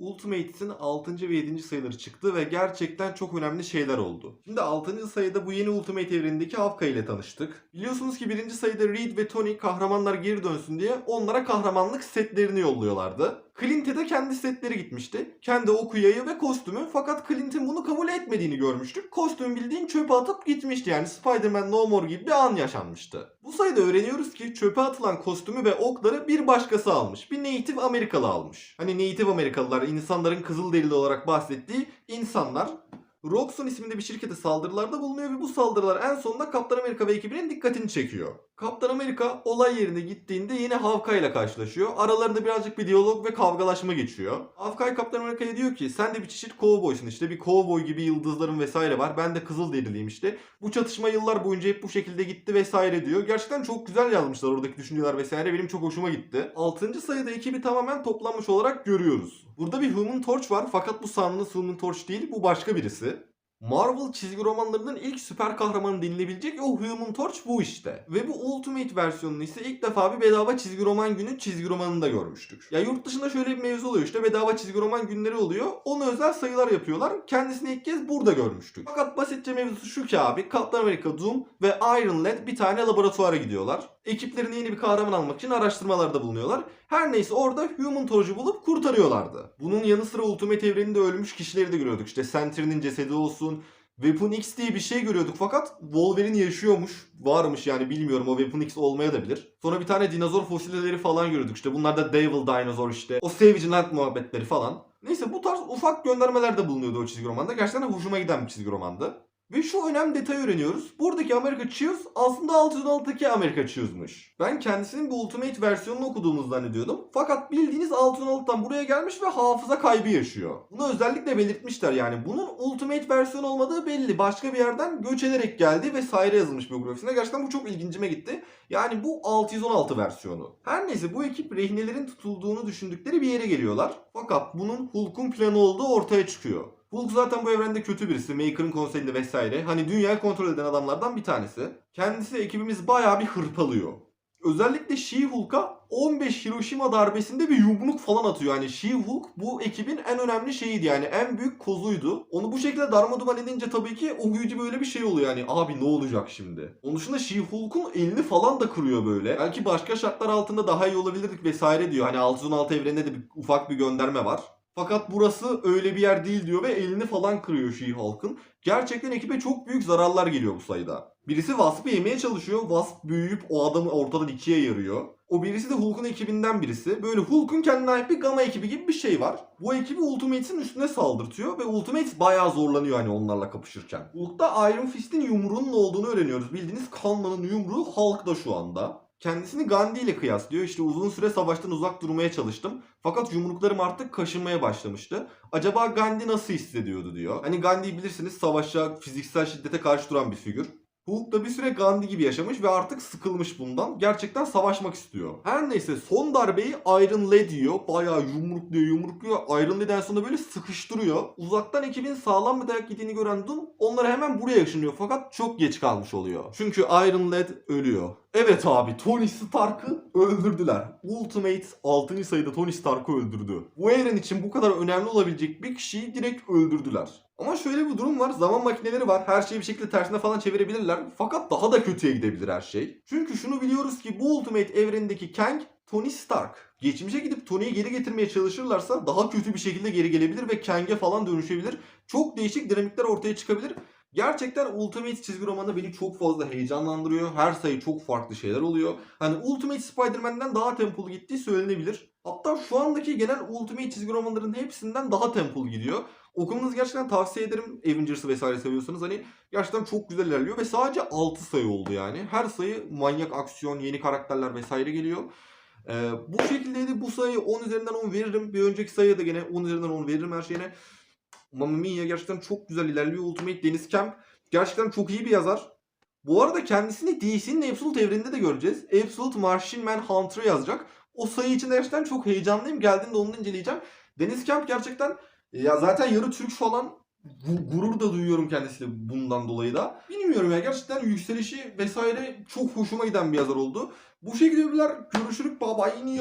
Ultimates'in 6. ve 7. sayıları çıktı ve gerçekten çok önemli şeyler oldu. Şimdi 6. sayıda bu yeni Ultimate evrenindeki Havka ile tanıştık. Biliyorsunuz ki 1. sayıda Reed ve Tony kahramanlar geri dönsün diye onlara kahramanlık setlerini yolluyorlardı. Clint'e de kendi setleri gitmişti. Kendi oku yayı ve kostümü fakat Clint'in bunu kabul etmediğini görmüştük. Kostüm bildiğin çöpe atıp gitmişti yani Spider-Man No More gibi bir an yaşanmıştı. Bu sayıda öğreniyoruz ki çöpe atılan kostümü ve okları bir başkası almış. Bir Native Amerikalı almış. Hani Native Amerikalılar insanların Kızılderili olarak bahsettiği insanlar. Roxxon isminde bir şirkete saldırılarda bulunuyor ve bu saldırılar en sonunda Kaptan Amerika ve ekibinin dikkatini çekiyor. Kaptan Amerika olay yerine gittiğinde yine Hawkeye ile karşılaşıyor. Aralarında birazcık bir diyalog ve kavgalaşma geçiyor. Hawkeye Kaptan Amerika'ya diyor ki sen de bir çeşit kovboysun işte bir kovboy gibi yıldızların vesaire var. Ben de Kızılderiliyim işte. Bu çatışma yıllar boyunca hep bu şekilde gitti vesaire diyor. Gerçekten çok güzel yazmışlar oradaki düşünceler vesaire. Benim çok hoşuma gitti. 6. sayıda ekibi tamamen toplanmış olarak görüyoruz. Burada bir Human Torch var fakat bu sandığınız Human Torch değil bu başka birisi. Marvel çizgi romanlarının ilk süper kahramanı denilebilecek o Human Torch bu işte. Ve bu Ultimate versiyonunu ise ilk defa bir bedava çizgi roman günü çizgi romanında görmüştük. Ya yurt dışında şöyle bir mevzu oluyor işte bedava çizgi roman günleri oluyor. Ona özel sayılar yapıyorlar. Kendisini ilk kez burada görmüştük. Fakat basitçe mevzusu şu ki abi Captain America Doom ve Iron Lad bir tane laboratuvara gidiyorlar. Ekiplerine yeni bir kahraman almak için araştırmalarda bulunuyorlar. Her neyse orada Human Torch'u bulup kurtarıyorlardı. Bunun yanı sıra Ultimate evreninde ölmüş kişileri de görüyorduk. İşte Sentry'nin cesedi olsun, Weapon X diye bir şey görüyorduk fakat Wolverine yaşıyormuş. Varmış yani bilmiyorum o Weapon X olmaya da bilir. Sonra bir tane dinozor fosilleri falan görüyorduk. İşte bunlar da Devil Dinosaur işte. O Savage Land muhabbetleri falan. Neyse bu tarz ufak göndermeler de bulunuyordu o çizgi romanda. Gerçekten hoşuma giden bir çizgi romandı. Ve şu önemli detayı öğreniyoruz. Buradaki America Cheers aslında 616'daki America Cheers'mış. Ben kendisinin bu Ultimate versiyonunu okuduğumuzu zannediyordum. Fakat bildiğiniz 616'dan buraya gelmiş ve hafıza kaybı yaşıyor. Bunu özellikle belirtmişler yani. Bunun Ultimate versiyonu olmadığı belli. Başka bir yerden göç ederek geldi vesaire yazılmış biyografisinde. Gerçekten bu çok ilgincime gitti. Yani bu 616 versiyonu. Her neyse bu ekip rehinelerin tutulduğunu düşündükleri bir yere geliyorlar. Fakat bunun Hulk'un planı olduğu ortaya çıkıyor. Hulk zaten bu evrende kötü birisi. Maker'ın konseyinde vesaire. Hani dünyayı kontrol eden adamlardan bir tanesi. Kendisi ekibimiz bayağı bir hırpalıyor. Özellikle She-Hulk'a 15 Hiroşima darbesinde bir yumruk falan atıyor. Yani She-Hulk bu ekibin en önemli şeyiydi yani en büyük kozuydu. Onu bu şekilde darmaduman edince tabii ki o gücü böyle bir şey oluyor yani abi ne olacak şimdi? Onun dışında She-Hulk'un elini falan da kırıyor böyle. Belki başka şartlar altında daha iyi olabilirdik vesaire diyor. Hani 616 evreninde de bir, ufak bir gönderme var. Fakat burası öyle bir yer değil diyor ve elini falan kırıyor She-Hulk'ın. Gerçekten ekibe çok büyük zararlar geliyor bu sayıda. Birisi Wasp'ı yemeye çalışıyor. Wasp büyüyüp o adamı ortadan ikiye yarıyor. O birisi de Hulk'un ekibinden birisi. Böyle Hulk'un kendine ait bir Gamma ekibi gibi bir şey var. Bu ekibi Ultimates'in üstüne saldırtıyor ve Ultimates bayağı zorlanıyor hani onlarla kapışırken. Hulk'ta Iron Fist'in yumruğunun olduğunu öğreniyoruz. Bildiğiniz Kanman'ın yumruğu Hulk'da şu anda. Kendisini Gandhi ile kıyaslıyor. İşte uzun süre savaştan uzak durmaya çalıştım. Fakat yumruklarım artık kaşınmaya başlamıştı. Acaba Gandhi nasıl hissediyordu diyor. Hani Gandhi bilirsiniz savaşa, fiziksel şiddete karşı duran bir figür. Hulk da bir süre Gandhi gibi yaşamış ve artık sıkılmış bundan. Gerçekten savaşmak istiyor. Her neyse son darbeyi Iron Lad yiyor. Bayağı yumrukluyor yumrukluyor. Iron Lad en sonunda böyle sıkıştırıyor. Uzaktan ekibin sağlam bir dayak yediğini gören Doom onları hemen buraya ışınıyor. Fakat çok geç kalmış oluyor. Çünkü Iron Lad ölüyor. Evet abi Tony Stark'ı öldürdüler. Ultimate 6. sayıda Tony Stark'ı öldürdü. Bu evren için bu kadar önemli olabilecek bir kişiyi direkt öldürdüler. Ama şöyle bir durum var. Zaman makineleri var. Her şeyi bir şekilde tersine falan çevirebilirler. Fakat daha da kötüye gidebilir her şey. Çünkü şunu biliyoruz ki bu Ultimate evrenindeki Kang Tony Stark. Geçmişe gidip Tony'yi geri getirmeye çalışırlarsa daha kötü bir şekilde geri gelebilir ve Kang'e falan dönüşebilir. Çok değişik dinamikler ortaya çıkabilir. Gerçekten Ultimate çizgi romanı beni çok fazla heyecanlandırıyor. Her sayı çok farklı şeyler oluyor. Hani Ultimate Spider-Man'den daha tempolu gittiği söylenebilir. Hatta şu andaki genel Ultimate çizgi romanların hepsinden daha tempolu gidiyor. Okumanızı gerçekten tavsiye ederim. Avengers'ı vesaire seviyorsanız hani gerçekten çok güzel ilerliyor ve sadece 6 sayı oldu yani. Her sayı manyak aksiyon, yeni karakterler vesaire geliyor. Ee, bu şekildeydi. Bu sayıyı 10 üzerinden 10 veririm. Bir önceki sayıya da gene 10 üzerinden 10 veririm her şeyine. Mamma Mia gerçekten çok güzel ilerliyor. Ultimate Deniz Kemp gerçekten çok iyi bir yazar. Bu arada kendisini DC'nin Absolute evreninde de göreceğiz. Absolute Martian Manhunter yazacak. O sayı için gerçekten çok heyecanlıyım. Geldiğinde onu inceleyeceğim. Deniz Kemp gerçekten ya zaten yarı Türk falan gu- gurur da duyuyorum kendisiyle bundan dolayı da. Bilmiyorum ya gerçekten yükselişi vesaire çok hoşuma giden bir yazar oldu. Bu şekilde görüşürük bye bye.